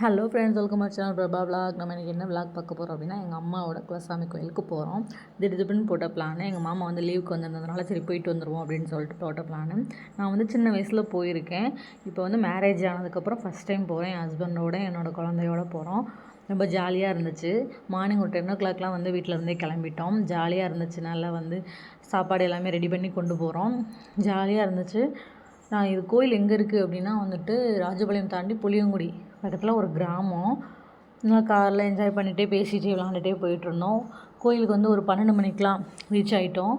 Hello friends welcome our channel Prabha vlog நம்ம இன்றைக்கி என்ன விளாக் பார்க்க போகிறோம் அப்படின்னா எங்கள் அம்மாவோட குலசாமி கோயிலுக்கு போகிறோம் திடீர் திடீர்னு போட்ட பிளான் எங்கள் மாமா வந்து லீவுக்கு வந்திருந்ததுனால சரி போயிட்டு வந்துடுவோம் அப்படின்னு சொல்லிட்டு போட்ட பிளான் நான் வந்து சின்ன வயசில் போயிருக்கேன். இப்போ வந்து மேரேஜ் ஆனதுக்கப்புறம் ஃபஸ்ட் டைம் போகிறேன் என் ஹஸ்பண்டோட என்னோடய குழந்தையோட போகிறோம் ரொம்ப ஜாலியாக இருந்துச்சு. மார்னிங் ஒரு டென் ஓ கிளாக்லாம் வந்து வீட்டில் இருந்தே கிளம்பிட்டோம். ஜாலியாக இருந்துச்சு. நல்லா வந்து சாப்பாடு எல்லாமே ரெடி பண்ணி கொண்டு போகிறோம் ஜாலியாக இருந்துச்சு. நான் இது கோயில் எங்கே இருக்குது அப்படின்னா வந்துட்டு ராஜபாளையம் தாண்டி புளியங்குடி. பக்கத்தில் ஒரு கிராமம். நல்லா காரில் என்ஜாய் பண்ணிகிட்டே பேசிகிட்டே விளாண்டுட்டே போயிட்டுருந்தோம். கோயிலுக்கு வந்து ஒரு பன்னெண்டு மணிக்கெலாம் ரீச் ஆகிட்டோம்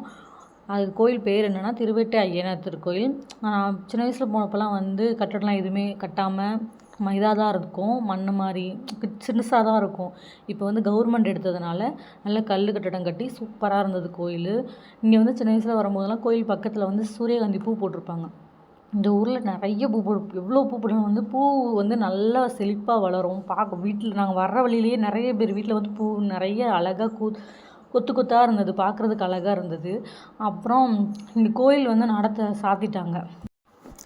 அது கோயில் பேர் என்னென்னா திருவெட்டு ஐயனார் திருக்கோயில். நான் சின்ன வயசில் போனப்போலாம் வந்து கட்டடம்லாம் எதுவுமே கட்டாமல் இதாக தான் இருக்கும். மண் மாதிரி சின்னசாக தான் இருக்கும். இப்போ வந்து கவர்மெண்ட் எடுத்ததுனால நல்ல கல் கட்டடம் கட்டி சூப்பராக இருந்தது கோயில். இங்கே வந்து சின்ன வயசில் வரும்போதெல்லாம் கோயில் பக்கத்தில் வந்து சூரியகாந்தி பூ போட்டிருப்பாங்க. இந்த ஊரில் நிறைய பூ போடும் எவ்வளோ பூ போடும் வந்து பூ வந்து நல்லா செழிப்பாக வளரும். பார்க்க வீட்டில் நாங்கள் வர்ற வழியிலேயே நிறைய பேர் வீட்டில் வந்து பூ நிறைய அழகாக கூ கொத்து கொத்தாக இருந்தது பார்க்குறதுக்கு அழகாக இருந்தது. அப்புறம் இந்த கோயில் வந்து நடத்த சாத்திட்டாங்க.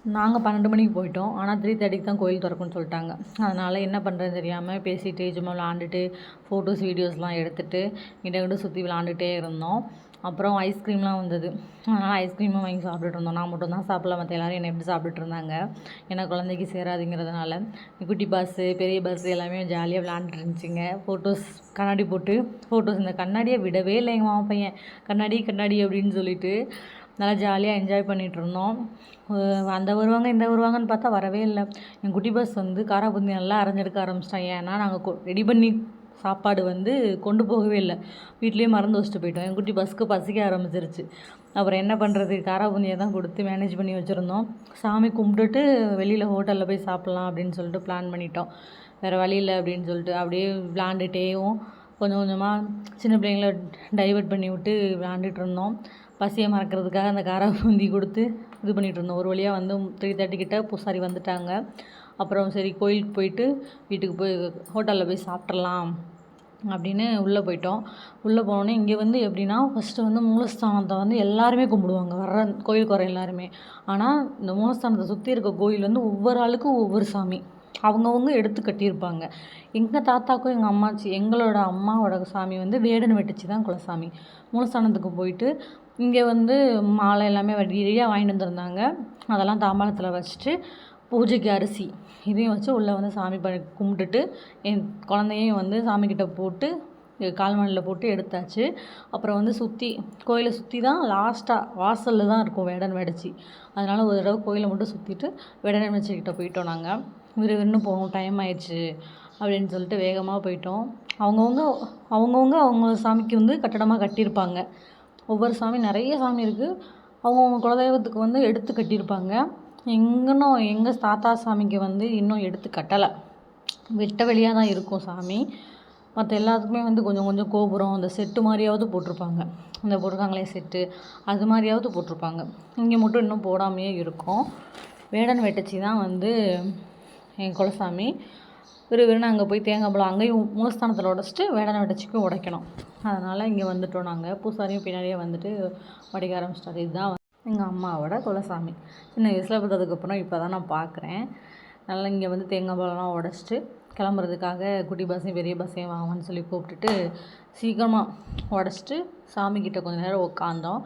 நாங்கள் பன்னெண்டு மணிக்கு போயிட்டோம். ஆனால் த்ரீ தேர்ட்டிக்கு தான் கோயில் திறக்கும்னு சொல்லிட்டாங்க. அதனால் என்ன பண்ணுறதுன்னு தெரியாமல் பேசிட்டு சும்மா விளாண்டுட்டு ஃபோட்டோஸ் வீடியோஸ்லாம் எடுத்துகிட்டு கிட்ட கிட்ட சுற்றி விளாண்டுட்டே இருந்தோம். அப்புறம் ஐஸ்கிரீம்லாம் வந்தது. அதனால் ஐஸ்கிரீமும் வாங்கி சாப்பிட்டுட்டு இருந்தோம். நான் மட்டும் தான் சாப்பிடல. மற்ற எல்லோரும் என்னை எப்படி சாப்பிட்டுட்டு இருந்தாங்க? ஏன்னா குழந்தைக்கு சேராதுங்கிறதுனால. குட்டி பஸ்ஸு பெரிய பஸ்ஸு எல்லாமே ஜாலியாக விளாண்டுட்டு இருந்துச்சுங்க. ஃபோட்டோஸ் கண்ணாடி போட்டு ஃபோட்டோஸ் இந்த கண்ணாடியை விடவே இல்லை எங்கள் மாமா பையன். கண்ணாடி கண்ணாடி அப்படின்னு சொல்லிட்டு நல்லா ஜாலியாக என்ஜாய் பண்ணிகிட்ருந்தோம் அந்த வருவாங்க இந்த வருவாங்கன்னு பார்த்தா வரவே இல்லை. என் குட்டி பஸ் வந்து காராபுந்தி நல்லா அரைஞ்செடுக்க ஆரம்பிச்சிட்டான். ஏன்னா நாங்கள் ரெடி பண்ணி சாப்பாடு வந்து கொண்டு போகவே இல்லை. வீட்லேயே மறந்து வச்சுட்டு போயிட்டோம். என் குட்டி பஸ்ஸுக்கு பசிக்க ஆரம்பிச்சிருச்சு. அப்புறம் என்ன பண்ணுறது காராபுந்தியை தான் கொடுத்து மேனேஜ் பண்ணி வச்சுருந்தோம். சாமி கும்பிட்டுட்டு வெளியில் ஹோட்டலில் போய் சாப்பிட்லாம் அப்படின்னு சொல்லிட்டு பிளான் பண்ணிட்டோம். வேறு வழி இல்லை அப்படின்னு சொல்லிட்டு அப்படியே விளாண்டுட்டேவும் கொஞ்சம் கொஞ்சமாக சின்ன பிள்ளைங்கள டைவெர்ட் பண்ணி விட்டு விளாண்டுட்டு இருந்தோம். பசியை மறக்கிறதுக்காக அந்த காரை பூந்தி கொடுத்து இது பண்ணிகிட்டு இருந்தோம். ஒரு வழியாக வந்து த்ரீ தேர்ட்டி கிட்ட பூசாரி வந்துட்டாங்க. அப்புறம் சரி கோயிலுக்கு போயிட்டு வீட்டுக்கு போய் ஹோட்டலில் போய் சாப்பிட்றலாம் அப்படின்னு உள்ளே போயிட்டோம். உள்ளே போனோடனே இங்கே வந்து எப்படின்னா ஃபஸ்ட்டு வந்து மூலஸ்தானத்தை வந்து எல்லாருமே கும்பிடுவாங்க. வர்ற கோயிலுக்கு வர எல்லாருமே. ஆனால் இந்த மூலஸ்தானத்தை சுற்றி இருக்க கோயில் வந்து ஒவ்வொரு ஆளுக்கும் ஒவ்வொரு சாமி. அவங்கவுங்க எடுத்து கட்டியிருப்பாங்க. எங்கள் தாத்தாக்கும் எங்கள் அம்மாச்சி எங்களோட அம்மாவோட சாமி வந்து வேடன் வெட்டுச்சு தான் குலசாமி. மூலஸ்தானத்துக்கு போயிட்டு இங்கே வந்து மாலை எல்லாமே வடியாக வாங்கிட்டு வந்திருந்தாங்க. அதெல்லாம் தாம்பாளத்தில் வச்சுட்டு பூஜைக்கு அரிசி இதையும் வச்சு உள்ளே வந்து சாமி ப கும்பிட்டுட்டு என் குழந்தையும் வந்து சாமிக்கிட்ட போட்டு கால்மணியில் போட்டு எடுத்தாச்சு. அப்புறம் வந்து சுற்றி கோயிலை சுற்றி தான் லாஸ்ட்டாக வாசலில் தான் இருக்கும் வேடன் வெடிச்சி. அதனால் ஒரு தடவை கோயிலை மட்டும் சுற்றிட்டு வேடன் வெடிச்சிக்கிட்ட போயிட்டோம் நாங்கள் விறுவிறுன்னு போகணும் டைம் ஆயிடுச்சு அப்படின்னு சொல்லிட்டு வேகமாக போயிட்டோம். அவங்கவுங்க அவங்கவுங்க அவங்க சாமிக்கு வந்து கட்டடமாக கட்டியிருப்பாங்க. ஒவ்வொரு சாமி நிறைய சாமி இருக்குது அவங்கவுங்க குலதெய்வத்துக்கு வந்து எடுத்து கட்டியிருப்பாங்க. எங்கன்னும் எங்கள் தாத்தா சாமிக்கு வந்து இன்னும் எடுத்து கட்டலை. வெட்ட வெளியாக தான் இருக்கும் சாமி. மற்ற எல்லாத்துக்குமே வந்து கொஞ்சம் கொஞ்சம் கோபுரம் அந்த செட்டு மாதிரியாவது போட்டிருப்பாங்க. இந்த போட்டிருக்காங்களே செட்டு அது மாதிரியாவது போட்டிருப்பாங்க. இங்கே மட்டும் இன்னும் போடாமையே இருக்கும். வேடன் வெட்டச்சி தான் வந்து என் குலசாமி. விறுவிறுன்னு அங்கே போய் தேங்காய் பழம் அங்கேயும் மூலஸ்தானத்தில் உடச்சிட்டு வேடனை வெட்டச்சிக்கும் உடைக்கணும். அதனால் இங்கே வந்துட்டோம் நாங்கள் பூசாரியும் பின்னாடியே வந்துட்டு படிக்க ஆரம்பிச்சிட்டாரு. இதுதான் எங்கள் அம்மாவோட குலசாமி. சின்ன வயசில் பார்த்ததுக்கப்புறம் இப்போ தான் நான் பார்க்குறேன் நல்லா இங்கே வந்து தேங்காய் பழம்லாம் உடச்சிட்டு கிளம்புறதுக்காக குட்டி பஸ்ஸையும் பெரிய பஸ்ஸையும் வாங்கன்னு சொல்லி கூப்பிட்டுட்டு சீக்கிரமாக உடச்சிட்டு சாமிக்கிட்ட கொஞ்சம் நேரம் உட்காந்தோம்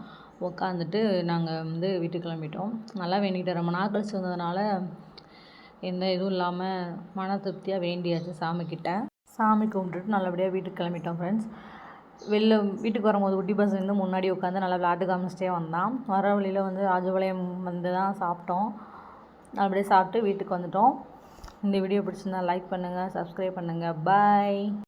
உட்காந்துட்டு நாங்கள் வந்து வீட்டுக்கு கிளம்பிட்டோம். நல்லா வேண்டிக்கிட்டு ரொம்ப நாள் கழிச்சு வந்ததுனால எந்த இதுவும் இல்லாமல் மன திருப்தியாக வேண்டியாச்சு சாமிக்கிட்ட. சாமி கும்பிட்டுட்டு நல்லபடியாக வீட்டுக்கு கிளம்பிட்டோம் ஃப்ரெண்ட்ஸ் வெளில வீட்டுக்கு வரும்போது குட்டி பஸ் வந்து முன்னாடி உட்காந்து நல்லா விளாட்டு காமிச்சிட்டே வந்தான். வர வழியில் வந்து ராஜபாளையம் வந்து தான் சாப்பிட்டோம். நல்லபடியாக சாப்பிட்டு வீட்டுக்கு வந்துட்டோம். இந்த வீடியோ பிடிச்சிருந்தா லைக் பண்ணுங்கள் சப்ஸ்கிரைப் பண்ணுங்கள் பாய்